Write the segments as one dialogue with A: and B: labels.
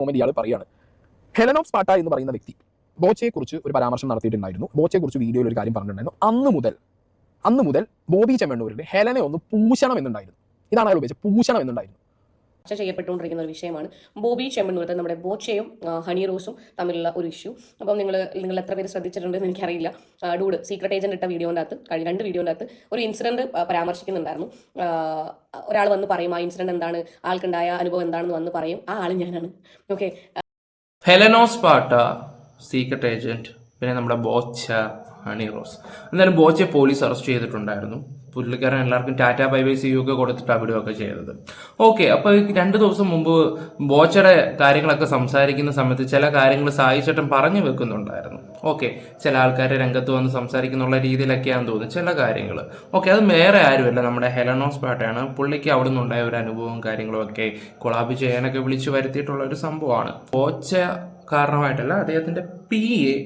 A: Moment ഇയാൾ പറയാണ്. Helen of സ്പാട്ട എന്ന് പറയുന്ന വ്യക്തി ബോച്ചയെ കുറിച്ച് ഒരു പരാമർശം നടത്തിയിട്ടുണ്ടായിരുന്നു. ബോച്ചയെ കുറിച്ച് വീഡിയോയിൽ ഒരു കാര്യം പറഞ്ഞിട്ടുണ്ടായിരുന്നു. അന്ന് മുതൽ അന്ന് മുതൽ ബോബി ചെമ്മണ്ണൂരിന്റെ ഹെലനെ ഒന്ന് പൂശണം എന്നുണ്ടായിരുന്നു. ഇതാണ് അയാൾ ഉപയോഗിച്ചത് പൂശണം എന്നുണ്ടായിരുന്നു.
B: ചർച്ച ചെയ്യപ്പെട്ടുകൊണ്ടിരിക്കുന്ന ഒരു വിഷയമാണ് ബോബി ചെമ്മണ്ണൂരത്തെ നമ്മുടെ ബോച്ചയും ഹണി റോസും തമ്മിലുള്ള ഒരു ഇഷ്യൂ അപ്പം നിങ്ങൾ നിങ്ങൾ എത്ര പേര് ശ്രദ്ധിച്ചിട്ടുണ്ടെന്ന് എനിക്കറിയില്ല. ഡൂഡ് സീക്രട്ട് ഏജന്റ് ഇട്ട വീഡിയോന്റെ അകത്ത് കഴിഞ്ഞ രണ്ട് വീഡിയോന്റെ അകത്ത് ഒരു ഇൻസിഡന്റ് പരാമർശിക്കുന്നുണ്ടായിരുന്നു. ഒരാൾ വന്ന് പറയും ആ ഇൻസിഡന്റ് എന്താണ്? ആൾക്കുണ്ടായ അനുഭവം എന്താണെന്ന് വന്ന് പറയും. ആ ആൾ ഞാനാണ്. ഓക്കെ
C: ഹെലനോസ് പാട്ട സീക്രട്ട് ഏജന്റ് പിന്നെ നമ്മുടെ ബോച്ച ഹണി റോസ്. എന്തായാലും ബോച്ചെ പോലീസ് അറസ്റ്റ് ചെയ്തിട്ടുണ്ടായിരുന്നു. പുള്ളിക്കാരൻ എല്ലാവർക്കും tata bye bye see you ഒക്കെ കൊടുത്തിട്ട് വിടുകയൊക്കെ ചെയ്തത്. ഓക്കെ അപ്പോൾ രണ്ട് ദിവസം മുമ്പ് ബോച്ചയുടെ കാര്യങ്ങളൊക്കെ സംസാരിക്കുന്ന സമയത്ത് ചില കാര്യങ്ങൾ സായിച്ചേട്ടൻ പറഞ്ഞു വെക്കുന്നുണ്ടായിരുന്നു. ഓക്കെ ചില ആൾക്കാർ രംഗത്ത് വന്ന് സംസാരിക്കുന്നുള്ള രീതിയിലൊക്കെയാണെന്ന് തോന്നുന്നു ചില കാര്യങ്ങൾ. ഓക്കെ അത് വേറെ ആരുമല്ല നമ്മുടെ ഹെലനോസ് പാട്ടയാണ്. പുള്ളിക്ക് അവിടെ നിന്നുണ്ടായ ഒരു അനുഭവവും കാര്യങ്ങളും ഒക്കെ കൊളാബ് ചെയ്യാനൊക്കെ വിളിച്ചു വരുത്തിയിട്ടുള്ള ഒരു സംഭവമാണ്. ബോച്ച കാരണമായിട്ടല്ല അദ്ദേഹത്തിന്റെ പി എ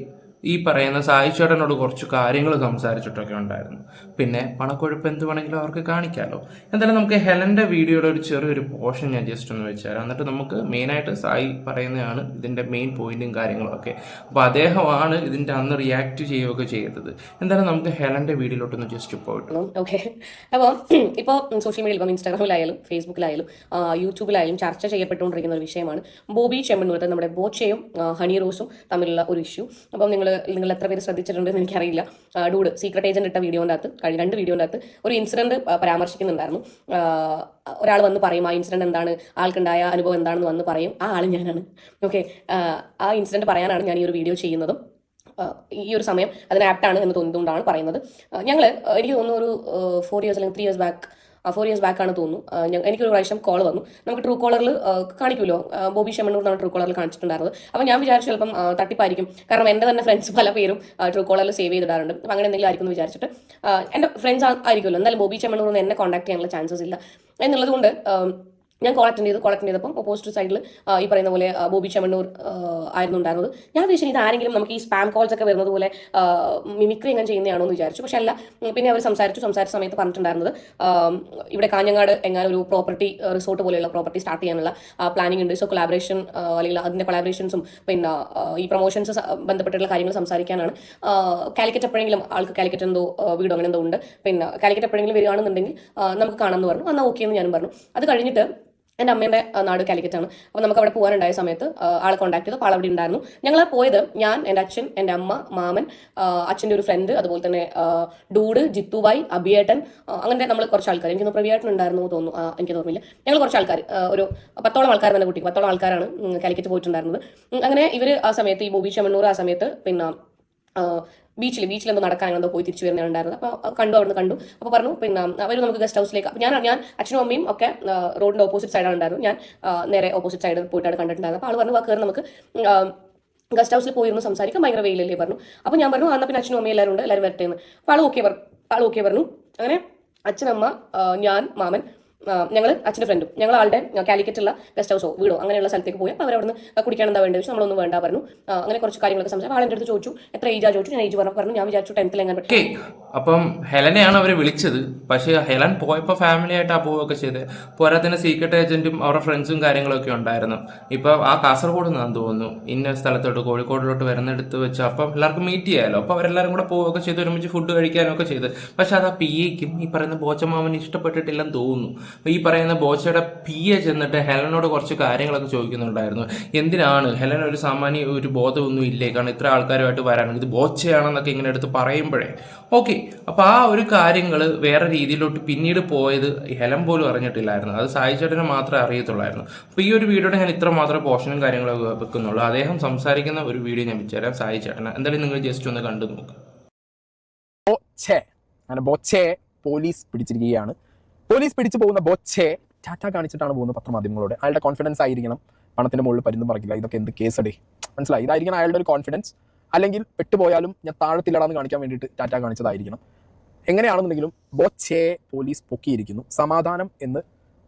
C: ഈ പറയുന്ന സായി ചേട്ടനോട് കുറച്ച് കാര്യങ്ങൾ സംസാരിച്ചിട്ടൊക്കെ ഉണ്ടായിരുന്നു. പിന്നെ പണക്കൊഴുപ്പ് എന്ത് വേണമെങ്കിലും അവർക്ക് കാണിക്കാമല്ലോ എന്തായാലും നമുക്ക് ഹെലന്റെ വീഡിയോയുടെ ഒരു ചെറിയൊരു പോർഷൻ ഞാൻ ജസ്റ്റ് ഒന്ന് വെച്ചാൽ എന്നിട്ട് നമുക്ക് മെയിനായിട്ട് സായി പറയുന്നതാണ് ഇതിന്റെ മെയിൻ പോയിന്റും കാര്യങ്ങളും ഒക്കെ. അപ്പോൾ അദ്ദേഹമാണ് ഇതിന്റെ അന്ന് റിയാക്ട് ചെയ്യുകയൊക്കെ ചെയ്തത്. എന്തായാലും നമുക്ക് ഹെലന്റെ വീഡിയോയിലോട്ടൊന്ന് ജസ്റ്റ് പോയിട്ട്
B: ഓക്കെ അപ്പോൾ ഇപ്പോൾ സോഷ്യൽ മീഡിയയിൽ ഇപ്പം ഇൻസ്റ്റാഗ്രാമിലായാലും ഫേസ്ബുക്കിലായാലും യൂട്യൂബിലായാലും ചർച്ച ചെയ്യപ്പെട്ടുകൊണ്ടിരിക്കുന്ന ഒരു വിഷയമാണ് ബോബി ചെമ്മണ്ണൂരത്തെ നമ്മുടെ ബോച്ചയും ഹണി റോസും തമ്മിലുള്ള ഒരു ഇഷ്യൂ അപ്പം നിങ്ങൾ നിങ്ങൾ എത്ര പേര് ശ്രദ്ധിച്ചിട്ടുണ്ടെന്ന് എനിക്കറിയില്ല. ഡൂഡ് സീക്രട്ട് ഏജന്റ് ഇട്ട വീഡിയോന്റെ അകത്ത് കഴിഞ്ഞ രണ്ട് വീഡിയോന്റെ അകത്ത് ഒരു ഇൻസിഡന്റ് പരാമർശിക്കുന്നുണ്ടായിരുന്നു. ഒരാൾ വന്ന് പറയും ആ ഇൻസിഡന്റ് എന്താണ്? ആൾക്കുണ്ടായ അനുഭവം എന്താണെന്ന് വന്ന് പറയും. ആ ആൾ ഞാനാണ്. ഓക്കെ ആ ഇൻസിഡന്റ് പറയാനാണ് ഞാൻ ഈ ഒരു വീഡിയോ ചെയ്യുന്നതും. ഈ ഒരു സമയം അതിന് ആപ്റ്റാണ് എന്ന് തോന്നുന്നതുകൊണ്ടാണ് പറയുന്നത്. ഞങ്ങൾ എനിക്ക് തോന്നുന്നു ഒരു ഫോർ ഇയേഴ്സ് അല്ലെങ്കിൽ three years back four years back ആണ് തോന്നുന്നു. എനിക്കൊരു പ്രാവശ്യം കോൾ വന്നു. നമുക്ക് ട്രൂ കോളറിൽ കാണിക്കുമല്ലോ. ബോബി ഷെമണ്ണൂർ എന്നാണ് ട്രൂ കോളറിൽ കാണിച്ചിട്ടുണ്ടായിരുന്നത്. അപ്പോൾ ഞാൻ വിചാരിച്ചു ചിലപ്പം തട്ടിപ്പായിരിക്കും. കാരണം എന്റെ തന്നെ ഫ്രണ്ട്സ് പല പേരും ട്രൂ കോളറിൽ സേവ് ചെയ്തിടാറുണ്ട്. അപ്പോൾ അങ്ങനെ എന്തെങ്കിലും ആയിരിക്കും എന്ന് വിചാരിച്ചിട്ട് എന്റെ ഫ്രണ്ട്സ് ആയിരിക്കുമല്ലോ. എന്തായാലും ബോബി ഷെമണ്ണൂർ എന്ന് കോൺടാക്ട് ചെയ്യാനുള്ള ചാൻസസ് ഇല്ല. എന്നുള്ളത് കൊണ്ട് ആ, ഞാൻ കോൾ അറ്റൻഡ് ചെയ്തു കോൾ അറ്റൻഡ് ചെയ്തപ്പം ഓപ്പോസിറ്റ് സൈഡിൽ ഈ പറയുന്ന പോലെ ബോബി ചെമ്മണ്ണൂർ ആയിരുന്നു ഉണ്ടായിരുന്നത്. ഞാൻ ഉദ്ദേശിച്ചത് ഇത് ആരെങ്കിലും നമുക്ക് ഈ സ്പാം കോൾസ് ഒക്കെ വരുന്നത് പോലെ മിമിക്രി എങ്ങനെ ചെയ്യുന്നതാണോ എന്ന് വിചാരിച്ചു. പക്ഷെ അല്ല പിന്നെ അവർ സംസാരിച്ചു സംസാരിച്ച സമയത്ത് പറഞ്ഞിട്ടുണ്ടായിരുന്നത് ഇവിടെ കാഞ്ഞങ്ങാട് എങ്ങനെ ഒരു പ്രോപ്പർട്ടി റിസോർട്ട് പോലെയുള്ള പ്രോപ്പർട്ടി സ്റ്റാർട്ട് ചെയ്യാനുള്ള പ്ലാനിംഗ് ഉണ്ട്. സോ കൊളാബറേഷൻ അല്ലെങ്കിൽ അതിന്റെ കൊളാബറേഷൻസും പിന്നെ ഈ പ്രൊമോഷൻസ് ബന്ധപ്പെട്ടിട്ടുള്ള കാര്യങ്ങൾ സംസാരിക്കാനാണ്. കാലിക്കറ്റ് എപ്പോഴെങ്കിലും ആൾക്ക് കാലിക്കറ്റ് എന്തോ വീടോ അങ്ങനെ എന്തോ ഉണ്ട്. പിന്നെ കാലിക്കറ്റ് എപ്പോഴെങ്കിലും വരികയാണെന്നുണ്ടെങ്കിൽ നമുക്ക് കാണാമെന്ന് പറഞ്ഞു. എന്നാൽ ഓക്കെ എന്ന് ഞാനും പറഞ്ഞു. അത് കഴിഞ്ഞിട്ട് എന്റെ അമ്മയുടെ നാട് കാലിക്കറ്റാണ് അപ്പോൾ നമുക്ക് അവിടെ പോകാനുണ്ടായ സമയത്ത് ആളെ കോൺടാക്ട് ചെയ്തു. അപ്പോൾ അവിടെ ഉണ്ടായിരുന്നു. ഞങ്ങൾ പോയത് ഞാൻ എന്റെ അച്ഛൻ എന്റെ അമ്മ മാമൻ അച്ഛന്റെ ഒരു ഫ്രണ്ട് അതുപോലെ തന്നെ ഡൂഡ് ജിത്തുബായി അബിയേട്ടൻ അങ്ങനെ നമ്മൾ കുറച്ച് ആൾക്കാർ എനിക്ക് പ്രവിയേട്ടൻ ഉണ്ടായിരുന്നു തോന്നുന്നു. എനിക്ക് തോന്നില്ല ഞങ്ങൾ കുറച്ച് ആൾക്കാർ ഒരു പത്തോളം ആൾക്കാർ തന്നെ കുട്ടി പത്തോളം ആൾക്കാരാണ് കാലിക്കറ്റ് പോയിട്ടുണ്ടായിരുന്നത്. അങ്ങനെ ഇവർ ആ സമയത്ത് ഈ മൂവി ചെമ്മണ്ണൂർ ആ സമയത്ത് പിന്നെ ബീച്ചിൽ ബീച്ചിൽ എന്തോ നടക്കാൻ എന്തോ പോയി തിരിച്ചു വരുന്ന ഉണ്ടായിരുന്നത്. അപ്പോൾ കണ്ടു അവിടുന്ന് കണ്ടു. അപ്പോൾ പറഞ്ഞു പിന്നെ അവർ നമുക്ക് ഗസ്റ്റ് ഹൗസിലേക്ക് ഞാൻ ഞാൻ അച്ഛനും അമ്മയും ഒക്കെ റോഡിന്റെ ഓപ്പോസിറ്റ് സൈഡാണ് ഉണ്ടായിരുന്നു ഞാൻ നേരെ ഓപ്പോസിറ്റ് സൈഡിൽ പോയിട്ടാണ് കണ്ടിട്ടുണ്ടായിരുന്നത്. അപ്പോൾ ആൾ പറഞ്ഞു കയറി നമുക്ക്. ഗസ്റ്റ് ഹൗസിൽ പോയിരുന്നു സംസാരിക്കാം ഭയങ്കര വെയിലല്ലേ പറഞ്ഞു. അപ്പോൾ ഞാൻ പറഞ്ഞു എന്നാൽ പിന്നെ അച്ഛനും അമ്മയും എല്ലാവരും ഉണ്ട് എല്ലാവരും വരട്ടെ എന്ന്. അപ്പോൾ ആൾ ഓക്കെ പറഞ്ഞു ആൾ ഓക്കെ പറഞ്ഞു. അങ്ങനെ അച്ഛനമ്മ ഞാൻ മാമൻ ഞങ്ങൾ അച്ഛന്റെ ഫ്രണ്ടും ഞങ്ങൾ ആളുടെ കാലിക്കറ്റുള്ള ഗസ്റ്റ് ഹൗസോ വീടോ അങ്ങനെയുള്ള സ്ഥലത്തേക്ക് പോയി. അപ്പോൾ അവരവിടുന്ന് കുടിക്കാൻ എന്താ വേണ്ടത് ചോദിച്ചു നമ്മളൊന്നും വേണ്ട പറഞ്ഞു. അങ്ങനെ കുറച്ച് കാര്യങ്ങളൊക്കെ സംസാരിച്ചു ആളെന്റെ അടുത്ത് ചോദിച്ചു എത്ര ഏജാ ചോദിച്ചു. ഞാൻ ഏജ് പറഞ്ഞു. പറഞ്ഞു ഞാൻ വിചാരിച്ചു ടെൻത്തിൽ എങ്ങനെ
C: ഓക്കെ. അപ്പം ഹെലനെയാണ് അവർ വിളിച്ചത്. പക്ഷേ ഹെലൻ പോയപ്പോൾ ഫാമിലി ആയിട്ട് പോവുകയൊക്കെ ചെയ്ത്. പോരാത്തിന് സീക്രട്ട് ഏജന്റും അവരുടെ ഫ്രണ്ട്സും കാര്യങ്ങളൊക്കെ ഉണ്ടായിരുന്നു. ഇപ്പം ആ കാസർഗോഡ് നിന്നാന്ന് തോന്നുന്നു. ഇന്ന സ്ഥലത്തോട്ട് കോഴിക്കോടിലോട്ട് വരുന്നെടുത്ത് വെച്ച് അപ്പം എല്ലാവർക്കും മീറ്റ് ചെയ്യാമല്ലോ അപ്പോൾ അവരെല്ലാവരും കൂടെ പോവുകയൊക്കെ ചെയ്ത്. ഒരുമിച്ച് ഫുഡ് കഴിക്കാനൊക്കെ ചെയ്ത്. പക്ഷെ അത് ആ പി എക്കും ഈ പറയുന്ന ബോച്ചമാമന് ഇഷ്ടപ്പെട്ടിട്ടില്ലെന്ന് തോന്നുന്നു. ഈ പറയുന്ന ബോച്ചയുടെ പി എ ചെന്നിട്ട് ഹെലനോട് കുറച്ച് കാര്യങ്ങളൊക്കെ ചോദിക്കുന്നുണ്ടായിരുന്നു. എന്തിനാണ്? ഹെലൻ ഒരു സാമാന്യ ഒരു ബോധമൊന്നും ഇല്ലേ? കാരണം ഇത്ര ആൾക്കാരുമായിട്ട് വരാനും ഇത് ബോച്ചയാണെന്നൊക്കെ ഇങ്ങനെ എടുത്ത് പറയുമ്പോഴേ. ഓക്കെ. അപ്പോൾ ആ ഒരു കാര്യങ്ങൾ വേറെ രീതിയിലോട്ട് പിന്നീട് പോയത് ഹെലൻ പോലും അറിഞ്ഞിട്ടില്ലായിരുന്നു. അത് സായി ചേട്ടന് മാത്രമേ അറിയത്തുള്ളായിരുന്നു. അപ്പോൾ ഈ ഒരു വീഡിയോയുടെ ഞാൻ ഇത്ര മാത്രമേ പോർഷനും കാര്യങ്ങളൊക്കെ വെക്കുന്നുള്ളൂ. അദ്ദേഹം സംസാരിക്കുന്ന ഒരു വീഡിയോ ഞാൻ വിചാരം സായി ചേട്ടന്. എന്തായാലും നിങ്ങൾ ജസ്റ്റ് ഒന്ന് കണ്ടു നോക്കുക
A: ബോച്ചെ. പോലീസ് പിടിച്ചിരിക്കുകയാണ്. പോലീസ് പിടിച്ചു പോകുന്ന ബോച്ചെ ടാറ്റ കാണിച്ചിട്ടാണ് പോകുന്നത് പത്രമാധ്യമങ്ങളോട്. അയാളുടെ കോൺഫിഡൻസ് ആയിരിക്കണം. പണത്തിന്റെ മുകളിൽ പരുന്നും പറക്കില്ല. ഇതൊക്കെ എന്ത് കേസടേ മനസ്സിലായി? ഇതായിരിക്കണം അയാളുടെ ഒരു കോൺഫിഡൻസ് അല്ലെങ്കിൽ പെട്ടുപോയാലും ഞാൻ താഴത്തില്ലടാന്ന് കാണിക്കാൻ വേണ്ടിയിട്ട് ടാറ്റ കാണിച്ചതായിരിക്കണം. എങ്ങനെയാണെന്നുണ്ടെങ്കിലും ബോച്ചയെ പോലീസ് പൊക്കിയിരിക്കുന്നു. സമാധാനം എന്ന്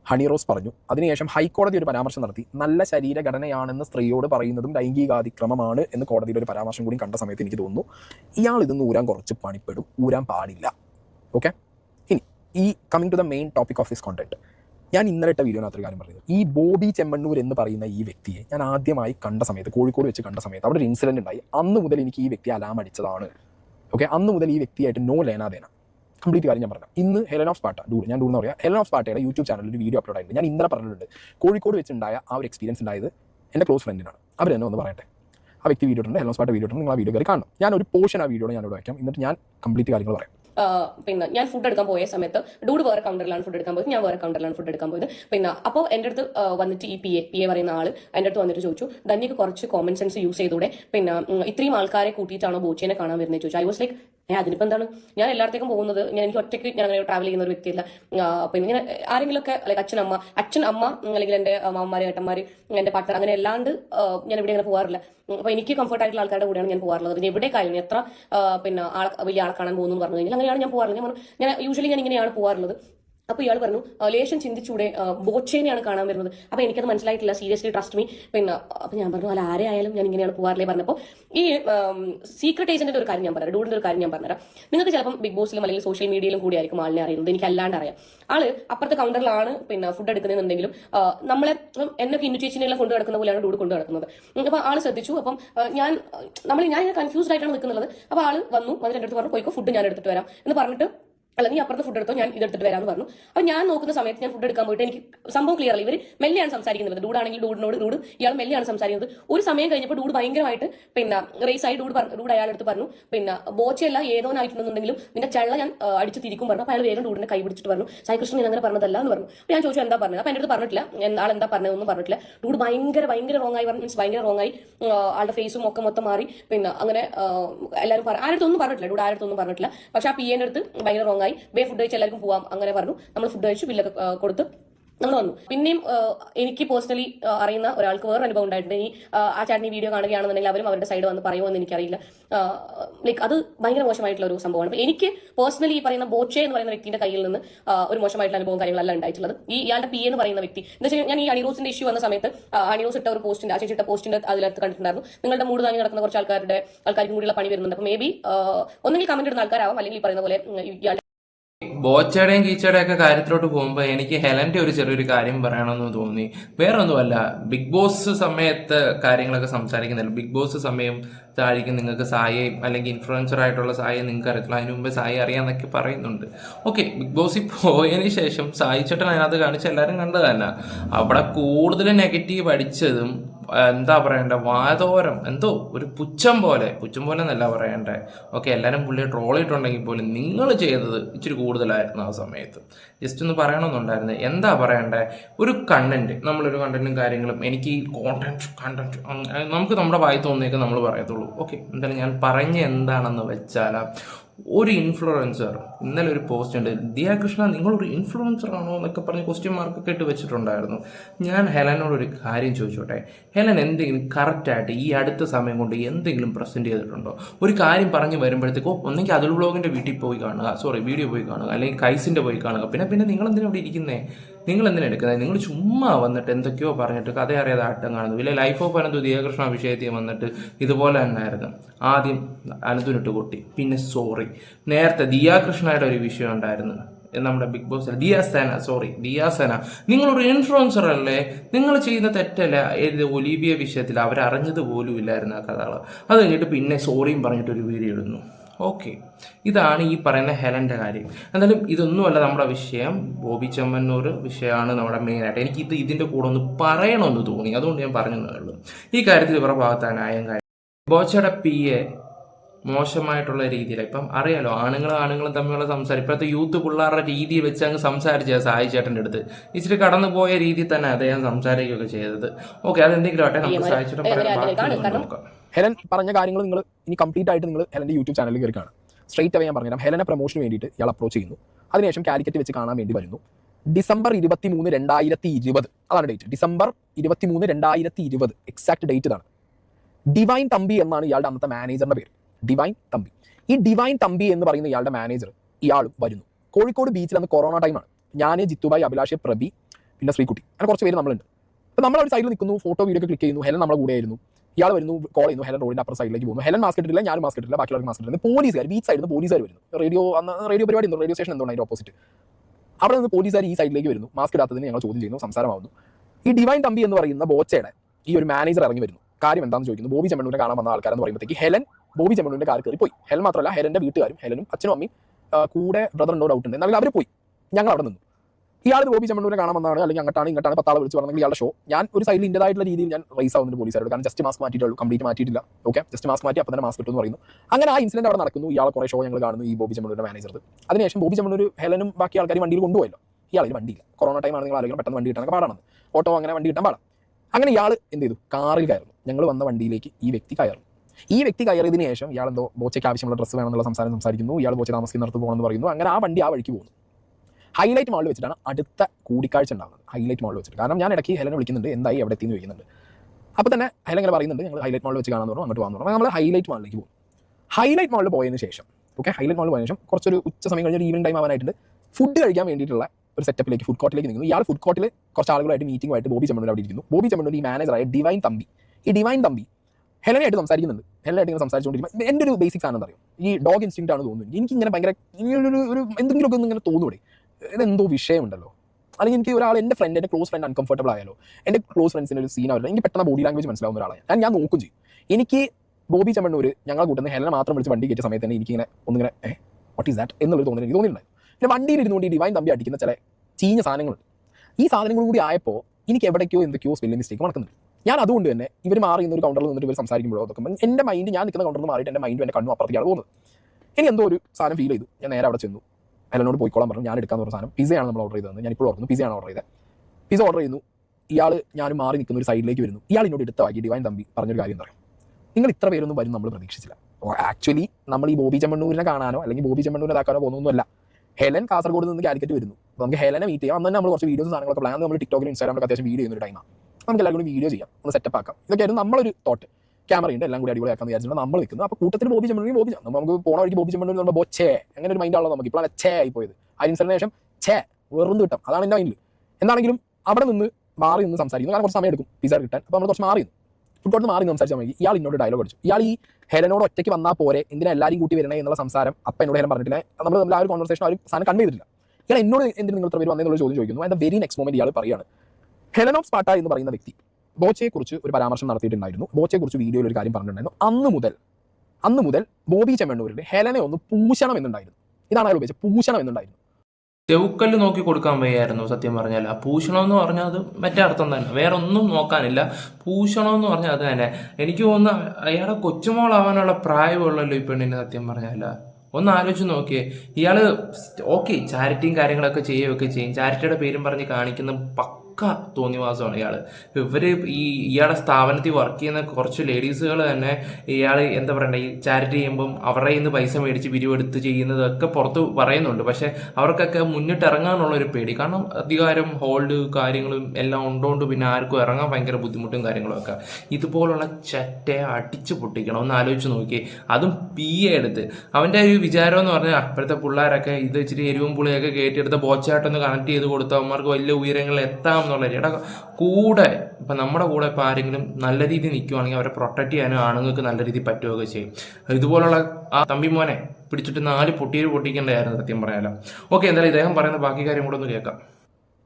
A: ഹണിറോസ് പറഞ്ഞു. അതിനുശേഷം ഹൈക്കോടതി ഒരു പരാമർശം നടത്തി. നല്ല ശരീരഘടനയാണെന്ന് സ്ത്രീയോട് പറയുന്നതും ലൈംഗികാതിക്രമമാണ് എന്ന് കോടതിയിൽ ഒരു പരാമർശം കൂടി കണ്ട സമയത്ത് എനിക്ക് തോന്നുന്നു. ഇയാൾ ഇതൊന്ന് ഊരാൻ കുറച്ച് പണിപ്പെടും. ഊരാൻ പാടില്ല. ഓക്കെ ഈ coming to the main topic of this content ഞാൻ ഇന്നലെ ഇട്ട വീഡിയോനകത്തൊരു കാര്യം പറയുന്നത്. ഈ ബോബി ചെമ്മണ്ണൂർ എന്ന് പറയുന്ന ഈ വ്യക്തിയെ ഞാൻ ആദ്യമായി കണ്ട സമയത്ത് കോഴിക്കോട് വെച്ച് കണ്ട സമയത്ത് അവിടെ ഒരു ഇൻസിഡന്റ് ഉണ്ടായി. അന്ന് മുതൽ എനിക്ക് ഈ വ്യക്തി അലാം അടിച്ചതാണ്. ഓക്കെ അന്ന് മുതൽ ഈ വ്യക്തിയായിട്ട് നോ ലേനാദേന കംപ്ലീറ്റ് കാര്യം ഞാൻ പറഞ്ഞു ഇന്ന് ഹെലൻ ഓഫ് പാട്ട ഡൂർ ഞാൻ ഡൂർ എന്ന് പറയാം ഹെലൻ ഓഫ് പാട്ടയുടെ യൂട്യൂബ് ചാനലിൽ ഒരു വീഡിയോ അപ്ലോഡ് ആയിട്ടുണ്ട്. ഞാൻ ഇന്നലെ പറഞ്ഞിട്ടുണ്ട് കോഴിക്കോട് വെച്ചുണ്ടായ ആ ഒരു എക്സ്പീരിയൻസ് ഉണ്ടായത് എന്റെ ക്ലോസ് ഫ്രണ്ടിനാണ് അവർ എന്നെ ഒന്ന് പറയട്ടെ. ആ വ്യക്തി വീഡിയോ ഉണ്ട് ഹെലൻ ഓഫ് പാട്ട വീഡിയോ ഉണ്ട് നിങ്ങൾ ആ വീഡിയോ കയറി കാണണം. ഞാൻ ഒരു പോർഷൻ ആ വീഡിയോ ഞാൻ ഇവിടെ വയ്ക്കാം. എന്നിട്ട് ഞാൻ കംപ്ലീറ്റ് കാര്യങ്ങൾ പറയാം.
B: പിന്നെ ഞാൻ ഫുഡ് എടുക്കാൻ പോയ സമയത്ത് ഡൂഡ് വേറെ കൗണ്ടറിലാണ് ഫുഡ് എടുക്കാൻ പോയത് ഞാൻ വേറെ കൗണ്ടറിലാണ് ഫുഡ് എടുക്കാൻ പോയത്. പിന്നെ അപ്പോൾ എന്റെ അടുത്ത് വന്നിട്ട് ഈ പി എ പി എ പറയുന്ന ആൾ എന്റെ അടുത്ത് വന്നിട്ട് ചോദിച്ചു ധന്യക്ക് കുറച്ച് കോമൺ സെൻസ് യൂസ് ചെയ്തൂടെ? പിന്നെ ഇത്രയും ആൾക്കാരെ കൂട്ടിയിട്ടാണോ ബോച്ചിനെ കാണാൻ വരുന്നത് ചോദിച്ചു. ഐ വാസ് ലൈക്ക് അതിനിപ്പോൾ എന്താണ്? ഞാൻ എല്ലായിടത്തേക്കും പോകുന്നത് ഞാൻ എനിക്ക് ഒറ്റയ്ക്ക് ഞാൻ അങ്ങനെ ട്രാവൽ ചെയ്യുന്ന ഒരു വ്യക്തിയല്ല. പിന്നെ ഇങ്ങനെ ആരെങ്കിലുമൊക്കെ ലൈക്ക് അച്ഛൻ അമ്മ അച്ഛൻ അമ്മ അല്ലെങ്കിൽ എന്റെ മാമന്മാർ ഏട്ടന്മാർ എന്റെ പാർട്ട്ണർ അങ്ങനെ അല്ലാണ്ട് ഞാൻ ഇവിടെ അങ്ങനെ പോകാറില്ല അപ്പോൾ എനിക്ക് കംഫർട്ട് ആയിട്ടുള്ള ആൾക്കാരുടെ കൂടെയാണ് ഞാൻ പോകാറുള്ളത് പിന്നെ എവിടെ കാര്യം എത്ര പിന്നെ ആൾ വലിയ ആൾ കാണാൻ പോകുന്നു പറഞ്ഞു കഴിഞ്ഞാൽ അങ്ങനെയാണ് ഞാൻ പോകാറുള്ളത് ഞാൻ യൂഷ്വലി ഞാൻ ഇങ്ങനെയാണ് പോകാറുള്ളത് അപ്പോൾ ഇയാൾ പറഞ്ഞു "ആ, ലേശം ചിന്തിച്ചൂടെ ബോച്ചേനെയാണ് കാണാൻ വരുന്നത്. അപ്പോൾ എനിക്കത് മനസ്സിലായിട്ടില്ല സീരിയസ്ലി ട്രസ്റ്റ് മീ പിന്നെ അപ്പോൾ ഞാൻ പറഞ്ഞു അല്ല ആരെയായാലും ഞാൻ ഇങ്ങനെയാണ് പോകാറില്ലേ പറഞ്ഞപ്പോൾ ഈ സീക്രട്ട് ഏജന്റിന്റെ ഒരു കാര്യം ഞാൻ പറഞ്ഞു ഡൂഡിന്റെ ഒരു കാര്യം ഞാൻ പറഞ്ഞു നിങ്ങൾക്ക് ചിലപ്പം ബിഗ് ബോസിലും അല്ലെങ്കിൽ സോഷ്യൽ മീഡിയയിലും കൂടി ആയിരിക്കും ആളിനെ അറിയുന്നത് എനിക്ക് അല്ലാണ്ട് അറിയാം. ആൾ അപ്പുറത്തെ കൗണ്ടറിലാണ് പിന്നെ ഫുഡ് എടുക്കുന്നതെന്നുണ്ടെങ്കിലും നമ്മളെ എന്നെ ഇന്നു ചേച്ചിനെല്ലാം കൊണ്ടു നടക്കുന്ന പോലെയാണ് ഡൂഡ് കൊണ്ടു നടക്കുന്നത് അപ്പോൾ ആൾ ശ്രദ്ധിച്ചു അപ്പം ഞാൻ നമ്മൾ ഞാൻ കൺഫ്യൂസ്ഡ് ആയിട്ടാണ് നിൽക്കുന്നത്. അപ്പോൾ ആൾ വന്നു എന്റെ അടുത്ത് പറഞ്ഞു പോയിക്കോ ഫുഡ് ഞാൻ എടുത്തിട്ട് വരാം. എന്ന് പറഞ്ഞിട്ട് അല്ല നീ അപ്പുറത്ത് ഫുഡ് എടുത്തോ? ഞാൻ ഇതെടുത്തിട്ട് വരാമെന്ന് പറഞ്ഞു. അപ്പോൾ ഞാൻ നോക്കുന്ന സമയത്ത് ഞാൻ ഫുഡ് എടുക്കാൻ പോയിട്ട് എനിക്ക് സംഭവം ക്ലിയർ അല്ല ഇവർ മെല്ലെയാണ് സംസാരിക്കുന്നത്. ഡൂഡാണെങ്കിൽ ഡൂഡിനോട് ഡൂഡ് ഇയാൾ മെല്ലെയാണ് സംസാരിക്കുന്നത്. ഒരു സമയം കഴിഞ്ഞപ്പോൾ ഡൂഡ് ഭയങ്കരമായിട്ട് പിന്നെ റേസ് ആയി ഡൂഡ് പറഞ്ഞു ഡൂഡ് അയാളെടുത്ത് പറഞ്ഞു. പിന്നെ ബോച്ചയല്ല ഏതോനായിട്ടുണ്ടെന്നുണ്ടെങ്കിലും നിന്റെ ചള്ള ഞാൻ അടിച്ച് തിരിക്കും പറഞ്ഞു. അപ്പോൾ അയാൾ വേഗം ഡൂഡിനെ കൈ പിടിച്ചിട്ട് പറഞ്ഞു. സായികൃഷ്ണൻ ഞാൻ അങ്ങനെ പറഞ്ഞതല്ല എന്ന് പറഞ്ഞു. അപ്പോൾ ഞാൻ ചോദിച്ചു എന്താ പറഞ്ഞത്? അപ്പോൾ എന്റെ അടുത്ത് പറഞ്ഞിട്ടില്ല. ആൾ എന്താ പറഞ്ഞതൊന്നും പറഞ്ഞിട്ടില്ല. ഡൂഡ് ഭയങ്കര ഭയങ്കര റോങ് ആയി പറഞ്ഞു. മീൻസ് ഭയങ്കര റോങ് ആയി. ആളുടെ ഫേസും ഒക്കെ മൊത്തം മാറി. പിന്നെ അങ്ങനെ എല്ലാവരും പറഞ്ഞു ആരുടെ ഒന്നും പറഞ്ഞിട്ടില്ല. ഡൂഡ് ആരടുത്തൊന്നും പറഞ്ഞിട്ടില്ല. പക്ഷെ ആ പി എന്റെ അടുത്ത് ഭയങ്കര റോങ് ആയി. വേ ഫുഡ് കഴിച്ച് എല്ലാവർക്കും പോവാം. അങ്ങനെ പറഞ്ഞു. നമ്മൾ ഫുഡ് കഴിച്ചു ബില്ലൊക്കെ കൊടുത്തു നമ്മൾ വന്നു. പിന്നെയും എനിക്ക് പേഴ്സണലി അറിയുന്ന ഒരാൾക്ക് വേറെ അനുഭവം ഉണ്ടായിട്ടുണ്ട്. ഇനി ആ, ചാട്ടിനി വീഡിയോ കാണുകയാണെന്നുണ്ടെങ്കിൽ അവരും അവരുടെ സൈഡ് വന്ന് പറയുമോ എന്ന് എനിക്കറിയില്ല ലൈക്ക് അത് ഭയങ്കര മോശമായിട്ടുള്ള ഒരു സംഭവമാണ്. എനിക്ക് പേഴ്സണലി ഈ പറയുന്ന ബോച്ചെ എന്ന് പറയുന്ന വ്യക്തിയുടെ കയ്യിൽ നിന്ന് ഒരു മോശമായിട്ടുള്ള അനുഭവം കാര്യങ്ങളല്ല ഉണ്ടായിട്ടുള്ളത്. ഈ ഇയാളുടെ പി എന്ന് പറയുന്ന വ്യക്തി എന്താ വെച്ചാൽ ഞാൻ ഈ അണിറോസിന്റെ ഇഷ്യൂ വന്ന സമയത്ത് അണിറോസ് ഇട്ട ഒരു പോസ്റ്റിന്റെ ആ ചേച്ചിട്ട പോസ്റ്റിന്റെ അതിലകത്ത് കണ്ടിട്ടുണ്ടായിരുന്നു. നിങ്ങളുടെ മൂട് താങ്ങി നടക്കുന്ന കുറച്ച് ആൾക്കാരുടെ ആൾക്കാർക്കും കൂടിയുള്ള പണി വരുന്നുണ്ട്. അപ്പോൾ മേ ബി ഒന്നെങ്കിൽ കമന്റ് ഇടുന്ന ആൾക്കാരാവാം. അല്ലെങ്കിൽ ഈ പറയുന്ന പോലെ ഇയാൾ
C: ബോച്ചയുടെയും കീച്ചയുടെയും ഒക്കെ കാര്യത്തിലോട്ട് പോകുമ്പോൾ എനിക്ക് ഹെലന്റെ ഒരു ചെറിയൊരു കാര്യം പറയണമെന്ന് തോന്നി. വേറെ ഒന്നുമല്ല ബിഗ് ബോസ് സമയത്ത് കാര്യങ്ങളൊക്കെ സംസാരിക്കുന്നില്ല. ബിഗ് ബോസ് സമയം താഴേക്ക് നിങ്ങൾക്ക് സായയും അല്ലെങ്കിൽ ഇൻഫ്ലുവൻസർ ആയിട്ടുള്ള സായി നിങ്ങൾക്ക് അറിയത്തില്ല. അതിന് മുമ്പ് സായി അറിയാമെന്നൊക്കെ പറയുന്നുണ്ട്. ഓക്കെ ബിഗ് ബോസിൽ പോയതിന് ശേഷം സായി ചേട്ടൻ അതിനകത്ത് കാണിച്ച എല്ലാവരും കണ്ടത് തന്നെ അവിടെ കൂടുതൽ നെഗറ്റീവ് അടിച്ചതും എന്താ പറയണ്ടേ വാതോരം എന്തോ ഒരു പുച്ഛം പോലെ പുച്ഛം പോലെ എന്നല്ല പറയണ്ടേ. ഓക്കെ എല്ലാവരും പുള്ളി ട്രോൾ ചെയ്തിട്ടുണ്ടെങ്കിൽ പോലും നിങ്ങൾ ചെയ്തത് ഇച്ചിരി കൂടുതലായിരുന്നു ആ സമയത്ത്. ജസ്റ്റ് ഒന്ന് പറയണമെന്നുണ്ടായിരുന്നു. എന്താ പറയണ്ടേ? ഒരു കണ്ടന്റ് നമ്മളൊരു കണ്ടന്റും കാര്യങ്ങളും എനിക്ക് ഈ കോണ്ടന്റ് കണ്ടന്റ് നമുക്ക് നമ്മുടെ വായി തോന്നിയൊക്കെ നമ്മൾ പറയത്തുള്ളൂ. ഓക്കെ എന്തായാലും ഞാൻ പറഞ്ഞ എന്താണെന്ന് വെച്ചാൽ ഒരു ഇൻഫ്ലുവൻസർ ഇന്നലെ ഒരു പോസ്റ്റ് ഉണ്ട് ദിയ കൃഷ്ണ നിങ്ങളൊരു ഇൻഫ്ലുവൻസർ ആണോ? എന്നൊക്കെ പറഞ്ഞ് ക്വസ്റ്റ്യൻ മാർക്കൊക്കെ ഇട്ട് വെച്ചിട്ടുണ്ടായിരുന്നു. ഞാൻ ഹെലനോട് ഒരു കാര്യം ചോദിച്ചോട്ടെ? ഹെലൻ എന്തെങ്കിലും കറക്റ്റായിട്ട് ഈ അടുത്ത സമയം കൊണ്ട് എന്തെങ്കിലും പ്രസന്റ് ചെയ്തിട്ടുണ്ടോ? ഒരു കാര്യം പറഞ്ഞ് വരുമ്പോഴത്തേക്കോ ഒന്നെങ്കിൽ അതുൽ ബ്ലോഗിന്റെ വീട്ടിൽ പോയി കാണുക സോറി വീഡിയോ പോയി കാണുക അല്ലെങ്കിൽ കൈസിന്റെ പോയി കാണുക. പിന്നെ പിന്നെ നിങ്ങളെന്തിനാണ് അവിടെ ഇരിക്കുന്നത് ഇരിക്കുന്നേ? നിങ്ങൾ എന്തിനാണ് എടുക്കുന്നത്? നിങ്ങൾ ചുമ്മാ വന്നിട്ട് എന്തൊക്കെയോ പറഞ്ഞിട്ട് കഥ അറിയാതെ ആട്ടം കാണുന്നു ഇല്ലെ ലൈഫ് ഓഫ് അനന്തു ദേവകൃഷ്ണ വിഷയത്തിൽ വന്നിട്ട് ഇതുപോലെ തന്നെയായിരുന്നു. ആദ്യം അനന്തുനിട്ട് കൊട്ടി. പിന്നെ സോറി നേരത്തെ ദിയാകൃഷ്ണയുടെ ഒരു വിഷയം ഉണ്ടായിരുന്നു. നമ്മുടെ Big Boss Diyasena sorry Diyasena. നിങ്ങളൊരു ഇൻഫ്ലുവൻസർ അല്ലേ? നിങ്ങൾ ചെയ്യുന്ന തെറ്റല്ല. ഏത് ഒലീബിയ വിഷയത്തിൽ അവരറിഞ്ഞത് പോലും ഇല്ലായിരുന്നു ആ കഥകൾ അത് കഴിഞ്ഞിട്ട് പിന്നെ സോറിയും പറഞ്ഞിട്ട് ഒരു വീഡിയോ ഇടുന്നു. ഓക്കെ ഇതാണ് ഈ പറയുന്ന ഹെലന്റെ കാര്യം. എന്തായാലും ഇതൊന്നുമല്ല നമ്മുടെ വിഷയം. ബോബി ചെമ്മന്നൂർ വിഷയമാണ് നമ്മുടെ മെയിനായിട്ട് എനിക്ക് ഇത് ഇതിന്റെ കൂടെ ഒന്ന് പറയണമെന്ന് തോന്നി. അതുകൊണ്ട് ഞാൻ പറഞ്ഞതേ ഉള്ളൂ ഈ കാര്യത്തിൽ ഇവരുടെ ഭാഗത്താണ് ന്യായം കാര്യം. ബോച്ചയുടെ പി എ മോശമായിട്ടുള്ള രീതിയിൽ ഇപ്പം അറിയാലോ ആണുങ്ങളും ആണുങ്ങളും തമ്മിലുള്ള സംസാരം. ഇപ്പോഴത്തെ യൂത്ത് പിള്ളേരുടെ രീതിയിൽ വെച്ച് അങ്ങ് സംസാരിച്ച സായി ചേട്ടന്റെ അടുത്ത്. ഇച്ചിരി കടന്നു പോയ രീതിയിൽ തന്നെ അദ്ദേഹം സംസാരിക്കുകയൊക്കെ ചെയ്തത്. ഓക്കെ അതെന്തെങ്കിലും ആട്ടെ നമുക്ക് സായി ചേട്ടൻ പറയാൻ ബാക്കി നോക്കാം.
A: ഹെലൻ പറഞ്ഞ കാര്യങ്ങൾ നിങ്ങൾ ഇനി കംപ്ലീറ്റ് ആയിട്ട് നിങ്ങൾ ഹെലന്റെ യൂട്യൂബ് ചാനലിൽ കയറി കാണാം. സ്ട്രൈറ്റ് അവേ ഞാൻ പറഞ്ഞുതരാം ഹെലനെ പ്രൊമോഷന് വേണ്ടിയിട്ട് ഇയാൾ അപ്രോച്ച് ചെയ്യുന്നു. അതിനുശേഷം കാലിക്കറ്റ് വെച്ച് കാണാൻ വേണ്ടി വരുന്നു. ഡിസംബർ ഇരുപത്തി മൂന്ന് രണ്ടായിരത്തി ഇരുപത് അതാണ് ഡേറ്റ് ഡിസംബർ ഇരുപത്തി മൂന്ന് രണ്ടായിരത്തി ഇരുപത് എക്സാക്ട് ഡേറ്റ് ഇതാണ്. ഡിവൈൻ തമ്പി എന്നാണ് ഇയാളുടെ അന്നത്തെ മാനേജറിന്റെ പേര്. ഡിവൈൻ തമ്പി ഈ ഡിവൈൻ തമ്പി എന്ന് പറയുന്ന ഇയാളുടെ മാനേജർ ഇയാളും വരുന്നു. കോഴിക്കോട് ബീച്ചിൽ അന്ന് കൊറോണ ടൈമാണ് ഞാൻ ജിത്തുബായി അഭിലാഷ് പ്രബി പിന്നെ ശ്രീകുട്ടി. അങ്ങനെ കുറച്ച് പേര് നമ്മളുണ്ട്. അപ്പോൾ നമ്മൾ ഒരു സൈഡിൽ നിൽക്കുന്നു. ഫോട്ടോ വീഡിയോ ഒക്കെ ക്ലിക്ക് ചെയ്യുന്നു. ഹെലൻ നമ്മുടെ കൂടെ ആയിരുന്നു ഇയാൾ വരുന്നു കോൾ ചെയ്യുന്നു ഹെലൻ റോഡിന്റെ അപ്പുറം സൈഡിലേക്ക് പോകുന്നു. ഹെലൻ മാസ്ക് ഇട്ടില്ല ഞാൻ മാസ്ക് ഇട്ടില്ല ബാക്കിയുള്ളവർക്ക് മാസ്ക് ഇട്ടില്ല. പോലീസുകാർ ബീച്ച് സൈഡിൽ നിന്ന് പോലീസുകാർ വരുന്നു. റേഡിയോ അന്ന് റേഡിയോ പരിപാടി റേഡിയോ സ്റ്റേഷൻ എന്തുകൊണ്ട് അതിന്റെ ഓപ്പോസിറ്റ് അവിടെ നിന്ന് പോലീസുകാർ ഈ സൈഡിലേക്ക് വരുന്നു. മാസ്ക് ഇടാത്തതിന് ഞങ്ങൾ ചോദ്യം ചെയ്യുന്നു സംസാരമാവുന്നു. ഈ ഡിവൈൻ തമ്പി എന്ന് പറയുന്ന ബോച്ചയുടെ ഈ ഒരു മാനേജർ ഇറങ്ങി വരുന്നു. കാര്യം എന്താണെന്ന് ചോദിക്കുന്നു? ബോബി ചെമ്മണ്ണൂരെ കാണാൻ വന്ന ആൾക്കാരെന്ന് പറയുമ്പോഴത്തേക്ക് ഹെലൻ ബോബി ചെമ്മണ്ണൂരിന്റെ കാർ കയറി പോയി ഹെൽ മാത്രമല്ല ഹെലന്റെ വീട്ടുകാരും ഹെലനും അച്ഛനും അമ്മയും കൂടെ ബ്രദർ ഉണ്ടോ ഡൗട്ട് ഉണ്ട്. എന്നാലും അവർ പോയി. ഞങ്ങൾ അവിടെ നിന്നു. ഇയാൾ ബോബി ചെമ്മണ്ണൂരെ കാണാൻ വന്നതാണ്. അല്ലെങ്കിൽ അങ്ങോട്ടാണ് ഇങ്ങോട്ടാണ് പത്താളെ വിളിച്ച് പറഞ്ഞെങ്കിൽ ഇയാളുടെ ഷോ ഞാൻ ഒരു സൈഡിൽ ഇന്റേതായിട്ടുള്ള രീതിയിൽ ഞാൻ റൈസ് ആവുന്നുണ്ട് പോലീസുകാരോട് കാരണം ജസ്റ്റ് മാസ്ക് മാറ്റിയിട്ടുള്ളൂ കംപ്ലീറ്റ് മാറ്റിയിട്ടില്ല. ഓക്കെ ജസ്റ്റ് മാസ്ക് മാറ്റി അപ്പം തന്നെ മാസ്ക് ഇട്ടെന്ന് പറയുന്നു. അങ്ങനെ ആ ഇൻസിഡന്റ് അവിടെ നടക്കുന്നു. ഇയാൾ കുറേ ഷോ ഞങ്ങൾ കാണുന്നു ഈ ബോബി ചെമ്മണ്ണൂരിന്റെ മാനേജർ അതിനുശേഷം ബോബി ചെമ്മണ്ണൂർ ഹെലനും ബാക്കി ആൾക്കാർ വണ്ടിയിൽ കൊണ്ടുപോയല്ലോ. ഇയാളിൽ വണ്ടിയില്ല. കൊറോണ ടൈം ആണെങ്കിൽ നിങ്ങൾ ആലോചിക്കണം പെട്ടെന്ന് വണ്ടി കിട്ടാനൊക്കെ പാടാണ്. ഓട്ടോ അങ്ങനെ വണ്ടി കിട്ടാൻ പാടാം അങ്ങനെ ഇയാൾ എന്ത് ചെയ്തു? കാറിൽ കയറുന്നു. ഞങ്ങൾ വന്ന വണ്ടിയിലേക്ക് ഈ വ്യക്തി കയറുന്നു. ഈ വ്യക്തി കയറിയതിനു ശേഷം ഇയാൾ എന്തോ ബോച്ചയ്ക്ക് ആവശ്യമുള്ള ഡ്രസ്സ് വേണമെന്നുള്ള സംസാരം സംസാരിക്കുന്നു. ഇയാൾ ബോച്ച താമസിക്കുന്നിടത്ത് പോകണമെന്ന് പറയുന്നു. അങ്ങനെ ആ വണ്ടി ആ വഴിക്ക് പോകുന്നു. ഹൈലൈറ്റ് മാളിൽ വെച്ചിട്ടാണ് അടുത്ത കൂടിക്കാഴ്ച ഉണ്ടാകുന്നത് ഹൈലൈറ്റ് മാളിൽ വെച്ചിട്ട്. കാരണം ഞാൻ ഇടയ്ക്ക് ഹെലനെ വിളിക്കുന്നുണ്ട് എന്തായി എവിടെ എത്തിയെന്ന് ചോദിക്കുന്നുണ്ട്. അപ്പോൾ തന്നെ ഹെലൻ ഇങ്ങനെ പറയുന്നുണ്ട് ഞങ്ങൾ ഹൈലൈറ്റ് മാളിൽ വെച്ച് കാണാൻ പറഞ്ഞു അങ്ങോട്ട് വന്നു നമ്മൾ ഹൈലൈറ്റ് മോളിലേക്ക് പോകും. ഹൈലൈറ്റ് മോളിൽ പോയതിന് ശേഷം ഓക്കെ ഹൈലൈറ്റ് മാളിൽ പോയതിനു ശേഷം കുറച്ചൊരു ഉച്ച സമയം കഴിഞ്ഞൊരു ഈവനിങ് ടൈം ആവാനായിട്ടുണ്ട്. ഫുഡ് കഴിക്കാൻ വേണ്ടിയിട്ടുള്ള ഒരു സെറ്റപ്പിലേക്ക് ഫുഡ് കോർട്ടിലേക്ക് നിൽക്കുന്നു ഇയാൾ ഫുഡ് കോർട്ടിൽ കുറച്ച് ആളുകളായിട്ട് മീറ്റിംഗ് ആയിട്ട് ബോബി ചെമ്മണ്ണൂർ അവിടെ ഇരിക്കുന്നു. ബോബി ചെമ്മണ്ണൂർ ഈ മാനേജറായ ഡിവൈൻ തമ്പി ഈ ഡിവൈൻ തമ്പി ഹെലനായിട്ട് സംസാരിക്കുന്നുണ്ട്. ഹെലനായിട്ട് ഇങ്ങനെ സംസാരിച്ചുകൊണ്ടിരിക്കുമ്പോൾ എന്റെ ഒരു ബേസിക് സാധനം അറിയും? ഈ ഡോഗ് ഇൻസ്റ്റിങ് ആണ് തോന്നുന്നത്. എനിക്ക് ഇങ്ങനെ ഭയങ്കര ഒരു ഒരു എന്തെങ്കിലുമൊക്കെ ഒന്ന് ഇങ്ങനെ തോന്നൂടെ ഇതെന്തോ വിഷയമുണ്ടല്ലോ. അല്ലെങ്കിൽ എനിക്ക് ഒരാൾ എന്റെ ഫ്രണ്ട് എന്റെ ക്ലോസ് ഫ്രണ്ട് അൺകംഫർട്ടബിൾ ആയാലോ എന്റെ ക്ലോസ് ഫ്രണ്ട്സിന്റെ ഒരു സീൻ ആവില്ല എനിക്ക് പെട്ടെന്ന് ബോഡി ലാംഗ്വേജ് മനസ്സിലാവുന്ന ഒരാളാണ് ഞാൻ. ഞാൻ നോക്കും ചെയ്യും. എനിക്ക് ബോബി ചമ്മണ്ണൂർ ഞങ്ങൾ കൂട്ടുന്ന ഹെലനെ മാത്രം വിളിച്ച് വണ്ടി കയറ്റിയ സമയത്ത് തന്നെ എനിക്കിങ്ങനെ ഒന്നിങ്ങനെ ഏ വാട്ട് ഈസ് ദാറ്റ് എന്നുള്ളത് തോന്നുന്നത് എനിക്ക് തോന്നിയിട്ടുണ്ടായിരുന്നു. പിന്നെ വണ്ടിയിൽ ഇരുന്നുകൊണ്ട് ഈ ഡിവൈൻ തമ്പി അടിക്കുന്ന ചില ചീഞ്ഞ സാധനങ്ങളുണ്ട് ഈ സാധനങ്ങളും കൂടി ആയപ്പോൾ എനിക്ക് എവിടേക്കോ എന്തൊക്കെയോ സ്പെല്ലിംഗ് മിസ്റ്റേക്ക് നടക്കുന്നുണ്ട്. ഞാൻ അതുകൊണ്ട് തന്നെ ഇവർ മാറി ഒരു കൗണ്ടറിൽ നിന്നിട്ട് ഇവർ സംസാരിക്കുമ്പോഴോ അതൊക്കെ എന്റെ മൈൻഡ് ഞാൻ നിൽക്കുന്ന കൗണ്ടറിൽ നിന്ന് മാറിയിട്ട് എന്റെ മൈൻഡ് എന്റെ കണ്ണും അപ്പുറത്തേക്കാണ് പോകുന്നത്. എനിക്ക് എന്തോ ഒരു സാധനം ഫീൽ ചെയ്തു. ഞാൻ നേരെ അവിടെ ചെന്നു. ഹെലനോട് പോയിക്കോളാൻ പറഞ്ഞു. ഞാൻ എടുക്കാൻ പറഞ്ഞ സാധനം പിസയാണ് നമ്മൾ ഓർഡർ ചെയ്തത് ഞാൻ ഇപ്പോൾ ഓർക്കുന്നു. പിസയാണ് ഓർഡർ ചെയ്തത്. പിസ ഓർഡർ ചെയ്യുന്നു. ഇയാൾ ഞാൻ മാറി നിൽക്കുന്ന ഒരു സൈഡിലേക്ക് വരുന്നു. ഇയാൾ എന്നോട് എടുത്ത വാക്കി ഡിവൈൻ തമ്പി പറഞ്ഞൊരു കാര്യം പറയും നിങ്ങൾ ഇത്ര പേരൊന്നും വരും നമ്മൾ പ്രതീക്ഷിച്ചില്ല. ഓ ആക്ച്വലി നമ്മൾ ഈ ബോബി ചെമ്മണ്ണൂരിനെ കാണാനോ അല്ലെങ്കിൽ ബോബി ചെമ്മണ്ണൂരിനെ ഇതാക്കാനോ പോകുന്നൊന്നുമല്ല. ഹെലൻ കാസർഗോഡ് നിന്ന് കാലിക്കറ്റ് വരുന്നു. നമുക്ക് ഹെലനെ മീറ്റ് ചെയ്യാം. അന്ന് നമ്മൾ കുറച്ച് വീഡിയോസ് സാധനങ്ങളൊക്കെ പ്ലാൻ നമ്മൾ ടിക്ടോക്കിലും ഇൻസ്റ്റാഗ്രാമിലൊക്കെ അത്യാവശ്യം വീഡിയോ ചെയ്യുന്ന ഒരു ടൈമാണ് നമുക്ക് എല്ലാവരും വീഡിയോ ചെയ്യാം. ഒന്ന് സെറ്റപ്പ് ആക്കാം. ഇതൊക്കെയായിരുന്നു നമ്മളൊരു തോട്ട് ക്യാമറ ഉണ്ട് എല്ലാം കൂടി അടിപൊളിയാക്കാൻ വിചാരിച്ചിട്ടുണ്ട് നമ്മൾ നിൽക്കുന്നത്. അപ്പോൾ കൂട്ടത്തിൽ ബോബി ചെമ്മണ്ണി ബോബി ചെമ്മണ്ണൂർ നമുക്ക് പോണ വഴിക്ക് ബോബി ചെമ്മണ്ണൂർ നമ്മൾ ബോച്ചേ അങ്ങനെ ഒരു മൈൻഡാണല്ലോ നമുക്ക്. ഇപ്പോഴാണ് ഛേ ആയി പോയത് ആ ഇൻസിഡന്റിന് ശേഷം ഛേ വെറുതെ കിട്ടും അതാണ് എന്റെ മൈൻഡിൽ എന്താണെങ്കിലും അവിടെ നിന്ന് മാറി നിന്ന് സംസാരിക്കുന്നു. കാരണം കുറച്ച് സമയം എടുക്കും പിസ കിട്ടാൻ. അപ്പോൾ നമ്മൾ കുറച്ച് മാറി ഫുഡ് കോർട്ട് മാറി സംസാരിച്ചാൽ മതി. ഇയാൾ ഇന്നോട് ഡയലോഗ് അടിച്ചു. ഇയാൾ ഈ ഹെലനോട് ഒറ്റയ്ക്ക് വന്നാൽ പോരെ എന്തിനാ എല്ലാവരും കൂട്ടി വരണേ എന്നുള്ള സംസാരം അപ്പം എന്നോട് ഹെലൻ പറഞ്ഞിട്ടില്ല. നമ്മൾ നമ്മൾ ആ ഒരു കോൺവെർസേഷൻ ആ ഒരു സാധനം കണ്ടു ചെയ്തിട്ടില്ല. ഇയാൾ എന്നോട് എന്തിന് നിങ്ങൾ ഇത്ര പേര് വന്നതെന്നുള്ള ചോദ്യം ചോദിക്കുന്നു. അതിന്റെ വെരി നെക്സ്റ്റ് മൊമെന്റ് ഇയാൾ പറയാണ് ഹെലൻ ഓഫ് സ്പാട്ട എന്ന് പറയുന്ന വ്യക്തി ബോച്ചയെ കുറിച്ച് ഒരു പരാമർശം നടത്തിയിട്ടുണ്ടായിരുന്നു. ബോച്ചയെ കുറിച്ച് വീഡിയോയിൽ ഒരു കാര്യം പറഞ്ഞിട്ടുണ്ടായിരുന്നു. അന്ന് മുതൽ അന്ന് മുതൽ ബോബി ചെമ്മണ്ണൂരിന്റെ ഹെലനെ ഒന്ന് പൂശണം എന്നുണ്ടായിരുന്നു. ഇതാണ് അയാൾ ഉപയോഗിച്ചത് പൂശണം എന്നുണ്ടായിരുന്നു.
C: ചെവുക്കല്ല് നോക്കി കൊടുക്കാൻ വയ്യായിരുന്നു സത്യം പറഞ്ഞാൽ. ആ പൂഷണം എന്ന് പറഞ്ഞാൽ അത് മറ്റേ അർത്ഥം തന്നെ. വേറെ ഒന്നും നോക്കാനില്ല. പൂഷണം എന്ന് പറഞ്ഞാൽ അത് തന്നെ. എനിക്ക് തോന്നുന്നു അയാളെ കൊച്ചുമോളാവാനുള്ള പ്രായമുള്ളല്ലോ ഈ പെണ്ണിന് സത്യം പറഞ്ഞാൽ. ഒന്ന് ആലോചിച്ച് നോക്കിയേ. ഇയാൾ ഓക്കെ ചാരിറ്റിയും കാര്യങ്ങളൊക്കെ ചെയ്യുകയൊക്കെ ചെയ്യും. ചാരിറ്റിയുടെ പേരും പറഞ്ഞ് കാണിക്കുന്ന തോന്നിവാസമാണ് ഇയാൾ ഇവർ ഈ ഇയാളുടെ സ്ഥാപനത്തിൽ വർക്ക് ചെയ്യുന്ന കുറച്ച് ലേഡീസുകൾ തന്നെ ഇയാൾ എന്താ പറയണ്ടേ ഈ ചാരിറ്റി ചെയ്യുമ്പം അവരുടെ നിന്ന് പൈസ മേടിച്ച് പിരിവെടുത്ത് ചെയ്യുന്നതൊക്കെ പുറത്ത് പറയുന്നുണ്ട്. പക്ഷേ അവർക്കൊക്കെ മുന്നിട്ട് ഇറങ്ങാനുള്ള ഒരു പേടി. കാരണം അധികാരം ഹോൾഡ് കാര്യങ്ങളും എല്ലാം ഉണ്ടോണ്ട് പിന്നെ ആർക്കും ഇറങ്ങാൻ ഭയങ്കര ബുദ്ധിമുട്ടും കാര്യങ്ങളും ഒക്കെ. ഇതുപോലുള്ള ചറ്റയെ അടിച്ചു പൊട്ടിക്കണം. ഒന്ന് ആലോചിച്ച് നോക്കി അതും പി എ എടുത്ത്. അവന്റെ ഒരു വിചാരം എന്ന് പറഞ്ഞാൽ അപ്പോഴത്തെ പിള്ളേരൊക്കെ ഇത് ഇച്ചിരി എരിവും പുളിയൊക്കെ കയറ്റിയെടുത്ത് ബോച്ചായിട്ടൊന്ന് കണക്ട് ചെയ്ത് കൊടുത്താൽ അവന്മാർക്ക് വലിയ ഉയരങ്ങളിൽ എത്താം എന്നുള്ള എടാ കൂടെ ഇപ്പം നമ്മുടെ കൂടെ ഇപ്പോൾ ആരെങ്കിലും നല്ല രീതിയിൽ നിൽക്കുവാണെങ്കിൽ അവരെ പ്രൊട്ടക്ട് ചെയ്യാനും ആണുങ്ങൾക്ക് നല്ല രീതിയിൽ പറ്റുകയൊക്കെ ചെയ്യും. ഇതുപോലുള്ള ആ തമ്പി മോനെ പിടിച്ചിട്ട് നാല് പൊട്ടിയൊരു പൊട്ടിക്കേണ്ടതായിരുന്നു സത്യം പറയാലോ. ഓക്കെ എന്തായാലും ഇദ്ദേഹം പറയുന്ന ബാക്കി കാര്യം കൂടെ ഒന്ന് കേൾക്കാം.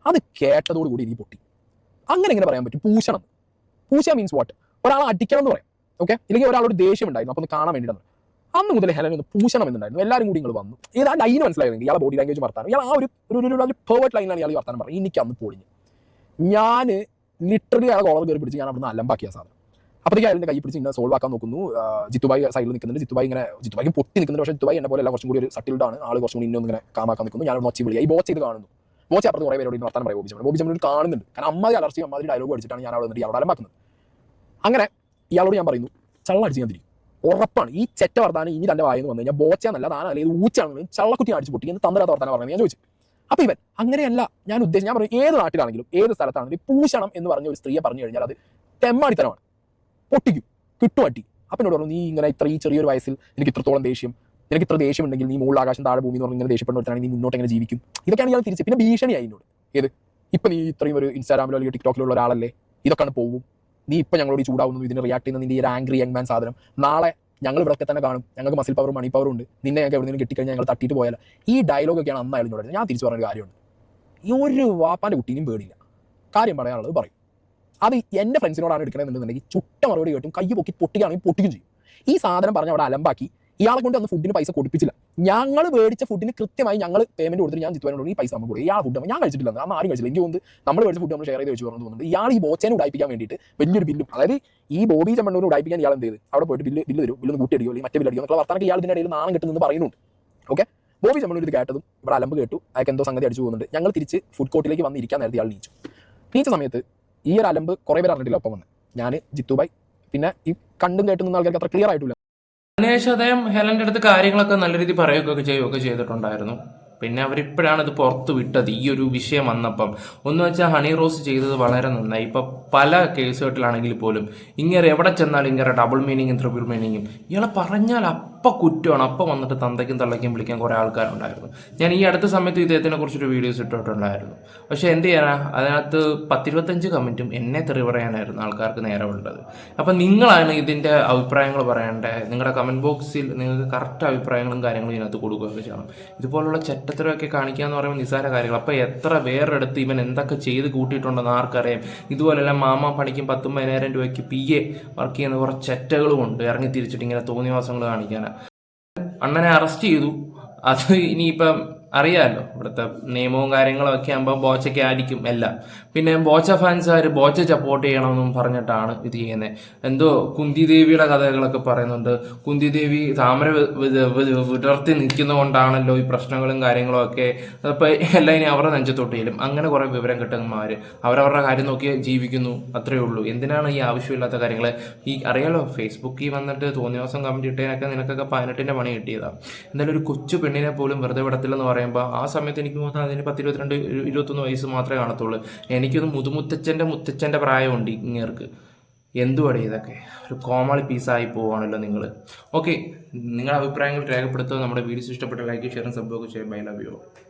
A: അത് കേട്ടതോടുകൂടി ഇനി പൊട്ടി. അങ്ങനെ ഇങ്ങനെ പറയാൻ പറ്റും. പൂശണം. പൂശ മീൻസ് വാട്ട് ഒരാളെ അടിക്കണം എന്ന് പറയാം. ഓക്കെ ഇല്ലെങ്കിൽ ഒരാളോട് ദേഷ്യം ഉണ്ടായിരുന്നു. ഒന്ന് കാണാൻ വേണ്ടിയിട്ടാണ് അന്ന്. മുതൽ ഹെലൻ ഒന്ന് പൂശണം എന്നുണ്ടായിരുന്നു. എല്ലാവരും കൂടി നിങ്ങൾ വന്നു. ഇത് ആ ലൈൻ മനസ്സിലായിരുന്നു ഇയാളെ ബോഡി ലാംഗ്വേജ് വർത്താനം ഇയാൾ ആ ഒരു ഒരു പേർവേർട്ട് ലൈനാണ് ഇയാൾ വർത്താനം പറഞ്ഞത് എനിക്ക് അന്ന് പൊളിഞ്ഞു. ഞാൻ ലിറ്ററലി അയാളെ കോളർ കയറി പിടിച്ച് ഞാൻ അവിടുന്ന് അലമ്പാക്കിയ സാധനം. അപ്പോഴത്തേക്ക് അയാളുടെ കൈ പിടിച്ച് ഇങ്ങനെ സോൾവ് ആക്കാൻ നോക്കുന്നു. ജിത്തുബായി സൈഡിൽ നിൽക്കുന്നുണ്ട്. ജിത്തുബായി ഇങ്ങനെ ജിത്തുബായി പൊട്ടി നിൽക്കുന്നുണ്ട്. പക്ഷേ ജിത്തുബായി എന്നെ പോലെ അല്ല കുറച്ചും കൂടി ഒരു സട്ടിൽഡ് ആണ് ആൾ കുറച്ചും കൂടി ഇന്നും ഇങ്ങനെ കാമാക്കാൻ നിൽക്കുന്നു. ഞാൻ മൊച്ചി വിളിയായി ബോച്ച് ചെയ്ത് കാണുന്നു. ബോച്ച് അപ്പുറത്ത് കുറേ പേരോട് വർത്താനം പറയും. ബോബി ബോബി ഒരു കാണുന്നുണ്ട്. കാരണം അമ്മാതി അലർച്ചയും അമ്മാതി ഡയലോഗ് അടിച്ചിട്ടാണ് ഞാൻ അവിടെ നിന്നിട്ട് അവിടെ അലമ്പാക്കുന്നത്. അങ്ങനെ ഇയാളോട് ഞാൻ പറയുന്നു ചള്ള അടിച്ച് ഞാൻ തിരി ഉറപ്പാണ്. ഈ ചെറ്റ വർത്താനം ഇനി തന്റെ വായെന്ന് വന്നു കഴിഞ്ഞാൽ ബോച്ചാന്നല്ല താനല്ല ഇത് ഊച്ചാണെന്ന് ചള്ളക്കുറ്റി അടിച്ച് പൊട്ടി. എന്ന് തന്നിരാത്ത വർത്താനം പറഞ്ഞു ഞാൻ ചോദിച്ചു. അപ്പൊ ഇവൻ അങ്ങനെയല്ല ഞാൻ ഉദ്ദേശിച്ചു ഞാൻ പറഞ്ഞു ഏത് നാട്ടിലാണെങ്കിലും ഏത് സ്ഥലത്താണെങ്കിലും പൂഷണം എന്ന് പറഞ്ഞ ഒരു സ്ത്രീയെ പറഞ്ഞു കഴിഞ്ഞാൽ അത് തെമ്മാടിത്തരമാണ്. പൊട്ടിക്കും കിട്ടും അട്ടി അപ്പൊ എന്നോട് പറഞ്ഞു നീ ഇങ്ങനെ ഇത്ര ഈ ചെറിയൊരു വയസ്സിൽ എനിക്ക് ഇത്രത്തോളം ദേഷ്യം നിനക്ക് ഇത്ര ദേഷ്യം ഉണ്ടെങ്കിൽ നീ മുകളിൽ ആകാശം താഴെ ഭൂമി എന്ന് പറഞ്ഞു ഇങ്ങനെ ദേഷ്യപ്പെടുന്നവരാണെങ്കിൽ നീ മുന്നോട്ട് എങ്ങനെ ജീവിക്കും? ഇതൊക്കെയാണ് ഇയാൾ തിരിച്ച് പിന്നെ ഭീഷണിയായി എന്നോട്. ഏത്? ഇപ്പൊ നീ ഇത്രയും ഒരു ഇൻസ്റ്റാഗ്രാമിലോ അല്ലെങ്കിൽ ടിക്ടോക്കിലോ ഉള്ള ഒരാളല്ലേ? ഇതൊക്കെയാണ് പോകും നീ ഇപ്പൊ ഞങ്ങളോട് ചൂടാവുന്നു ഇതിന് റിയാക്ട് ചെയ്യുന്ന നിന്റെ ഈ ആംഗ്രി യങ് മാൻ സാധനം. നാളെ ഞങ്ങൾ ഇവിടെയൊക്കെ തന്നെ കാണും. ഞങ്ങൾക്ക് മസിൽ പവറും മണി പവറും ഉണ്ട്. നിന്നെ ഞങ്ങൾക്ക് എവിടെ നിന്ന് കിട്ടിക്കഴിഞ്ഞാൽ ഞങ്ങൾ തട്ടിയിട്ട് പോയാൽ ഈ ഡയലോഗ് ഒക്കെയാണ് അന്ന് അയാളിനോട് ഞാൻ തിരിച്ചു പറഞ്ഞൊരു കാര്യമുണ്ട്. ഈ ഒരു വാപ്പാന്റെ കുട്ടീനും പേടിയില്ല. കാര്യം പറയാനുള്ളത് പറയും. അത് എന്റെ ഫ്രണ്ട്സിനോടാണ് എടുക്കണമെന്നുണ്ടെങ്കിൽ ചുട്ട മറുപടി കേട്ടും കൈ പൊക്കി പൊട്ടിക്കുകയാണെങ്കിൽ പൊട്ടിക്കും ചെയ്യും. ഈ സാധനം പറഞ്ഞ് അവിടെ അലമ്പാക്കി ഇയാളെ കൊണ്ട് അന്ന് ഫുഡിന് പൈസ കൊടുപ്പിച്ചില്ല. ഞങ്ങൾ മേടിച്ച ഫുഡിന് കൃത്യമായി ഞങ്ങൾ പേയ്മെന്റ് കൊടുത്തിട്ട് ഞാൻ ചിത്തുവാനോട് ഈ പൈസ നമുക്ക് കൊടുക്കും. ഇയാൾ ഫുഡ് ഞാൻ കഴിച്ചിട്ടില്ല ആ ആരും കഴിച്ചില്ല എനിക്ക് തോന്നുന്നു നമ്മൾ മേടിച്ച ഫുഡ് നമ്മൾ ഷെയർ ചെയ്ത് വെച്ച് പറഞ്ഞു തോന്നുന്നുണ്ട് ഇയാൾ ഈ ബോച്ചേനെ ഉടായിപ്പിക്കാൻ വേണ്ടിയിട്ട് വലിയൊരു ബില്ലും അതായത് ഈ ബോബി ചെമ്മണ്ണൂർ ഉടായിപ്പിക്കാൻ ഇയാൾ എന്ത് ചെയ്ത്? അവിടെ പോയിട്ട് ബില്ല് ബില്ല് തരും. ബില്ല് കൂട്ടി അടിയോ അല്ലെങ്കിൽ മറ്റേ ബില്ല് അടിയോ എന്നുള്ള വർത്താനൊക്കെ ഇയാൾ ഇതിന്റെ ഇടയിൽ നാണം കിട്ടുന്നെന്ന് പറയുന്നുണ്ട്. ഓക്കെ ബോബി ചെമ്മണ്ണൂർ ഇത് കേട്ടതും ഇവിടെ അലമ്പ് കേട്ടു. അയാൾക്ക് എന്തോ സംഗതി അടിച്ചു പോകുന്നുണ്ട്. ഞങ്ങൾ തിരിച്ച് ഫുഡ് കോർട്ടിലേക്ക് വന്ന് ഇരിക്കാൻ നേരത്തെ ഇയാൾ നീച്ചു. നീച്ച സമയത്ത് ഈ ഒരു അലമ്പ് കുറേ പേര് അറിഞ്ഞിട്ടില്ല ഒപ്പം വന്ന്. ഞാൻ ജിത്തുബായ് പിന്നെ ഈ കണ്ടും കേട്ടും നിന്ന ആൾക്കാർക്ക് അത്ര ക്ലിയർ ആയിട്ടില്ല.
C: അതിനുശേഷം അദ്ദേഹം ഹെലന്റെ അടുത്ത് കാര്യങ്ങളൊക്കെ നല്ല രീതിയിൽ പറയുകയൊക്കെ ചെയ്യുകയൊക്കെ ചെയ്തിട്ടുണ്ടായിരുന്നു. പിന്നെ അവരിപ്പോഴാണ് ഇത് പുറത്ത് വിട്ടത് ഈ ഒരു വിഷയം വന്നപ്പം. ഒന്ന് വെച്ചാൽ ഹണി റോസ് ചെയ്തത് വളരെ നന്നായി. ഇപ്പം പല കേസുകളിലാണെങ്കിൽ പോലും ഇങ്ങനെ എവിടെ ചെന്നാലും ഇങ്ങനെ ഡബിൾ മീനിങ്ങും ത്രിബിൾ മീനിങ്ങും ഇയാളെ പറഞ്ഞാൽ അപ്പം കുറ്റമാണ്. അപ്പം വന്നിട്ട് തന്തയ്ക്കും തള്ളയ്ക്കും വിളിക്കാൻ കുറേ ആൾക്കാരുണ്ടായിരുന്നു. ഞാൻ ഈ അടുത്ത സമയത്ത് ഇദ്ദേഹത്തിനെ കുറിച്ചൊരു വീഡിയോസ് ഇട്ടിട്ടുണ്ടായിരുന്നു. പക്ഷേ എന്ത് ചെയ്യാനാ? അതിനകത്ത് പത്തിരുപത്തഞ്ച് കമന്റും എന്നെ തെറി പറയാനായിരുന്നു ആൾക്കാർക്ക് നേരെ നേരമുള്ളത്. അപ്പം നിങ്ങളാണ് ഇതിന്റെ അഭിപ്രായങ്ങൾ പറയേണ്ടത് നിങ്ങളുടെ കമന്റ് ബോക്സിൽ നിങ്ങൾക്ക് കറക്റ്റ് അഭിപ്രായങ്ങളും കാര്യങ്ങളും ഇതിനകത്ത് കൊടുക്കുകയൊക്കെ ചെയ്യണം. ഇതുപോലുള്ള ചെറ്റത്തരമൊക്കെ കാണിക്കുക എന്ന് പറയുമ്പോൾ നിസ്സാര കാര്യങ്ങൾ. അപ്പോൾ എത്ര വേറെടുത്ത് ഇവൻ എന്തൊക്കെ ചെയ്ത് കൂട്ടിയിട്ടുണ്ടെന്ന് ആർക്കറിയാം? ഇതുപോലെല്ലാം മാമ പണിക്കും പത്തും പതിനായിരം രൂപയ്ക്ക് പി എ വർക്ക് ചെയ്യുന്ന കുറച്ച് ചെറ്റകളും ഉണ്ട്. ഇറങ്ങി തിരിച്ചിട്ട് ഇങ്ങനെ തോന്നിവാസങ്ങൾ കാണിക്കാൻ അണ്ണനെ അറസ്റ്റ് ചെയ്തു. അത് ഇനിയിപ്പം അറിയാമല്ലോ ഇവിടുത്തെ നിയമവും കാര്യങ്ങളും ഒക്കെ ആകുമ്പോൾ ബോച്ചയ്ക്ക് ആയിരിക്കും എല്ലാം. പിന്നെ ബോച്ച ഫാൻസുകാർ ബോച്ച സപ്പോർട്ട് ചെയ്യണമെന്നും പറഞ്ഞിട്ടാണ് ഇത് ചെയ്യുന്നത് എന്തോ കുന്തിദേവിയുടെ കഥകളൊക്കെ പറയുന്നുണ്ട്. കുന്തിദേവി താമര വിടർത്തി നിൽക്കുന്നതുകൊണ്ടാണല്ലോ ഈ പ്രശ്നങ്ങളും കാര്യങ്ങളും ഒക്കെ. അപ്പോൾ എല്ലാം ഇനി അവരുടെ നെഞ്ചത്തോട്ട് ചെല്ലും അങ്ങനെ കുറേ വിവരം കിട്ടുന്നവർ അവരവരുടെ കാര്യം നോക്കി ജീവിക്കുന്നു. അത്രയേ ഉള്ളൂ. എന്തിനാണ് ഈ ആവശ്യമില്ലാത്ത കാര്യങ്ങൾ ഈ അറിയാലോ ഫേസ്ബുക്കിൽ വന്നിട്ട് തോന്നിയ ദിവസം കമന്റ് ഇട്ടതിനൊക്കെ നിനക്കൊക്കെ പതിനെട്ടിന്റെ പണി കിട്ടിയതാണ് എന്തായാലും ഒരു കൊച്ചു പെണ്ണിനെ പോലും വെറുതെ വിടത്തില്ലെന്ന് പറയുമ്പോൾ ആ സമയത്ത് എനിക്ക് തോന്നുന്നത് അതിന് പത്ത് ഇരുപത്തിരണ്ട് ഇരു- ഇരുപത്തൊന്ന് വയസ്സ് മാത്രമേ കാണത്തുള്ളൂ. എനിക്കൊന്ന് മുതുമുത്തച്ഛന്റെ മുത്തച്ഛന്റെ പ്രായമുണ്ട് ഇങ്ങേർക്ക്. എന്തുവാടെ ഇതൊക്കെ? ഒരു കോമാളി പീസായി പോവാണല്ലോ നിങ്ങൾ ഓക്കെ നിങ്ങളുടെ അഭിപ്രായങ്ങൾ രേഖപ്പെടുത്തുക. നമ്മുടെ വീഡിയോസ് ഇഷ്ടപ്പെട്ട ലൈക്ക് ഷെയറും സബ്ബൊക്കെ ചെയ്യാൻ ബൈ ലവ് യു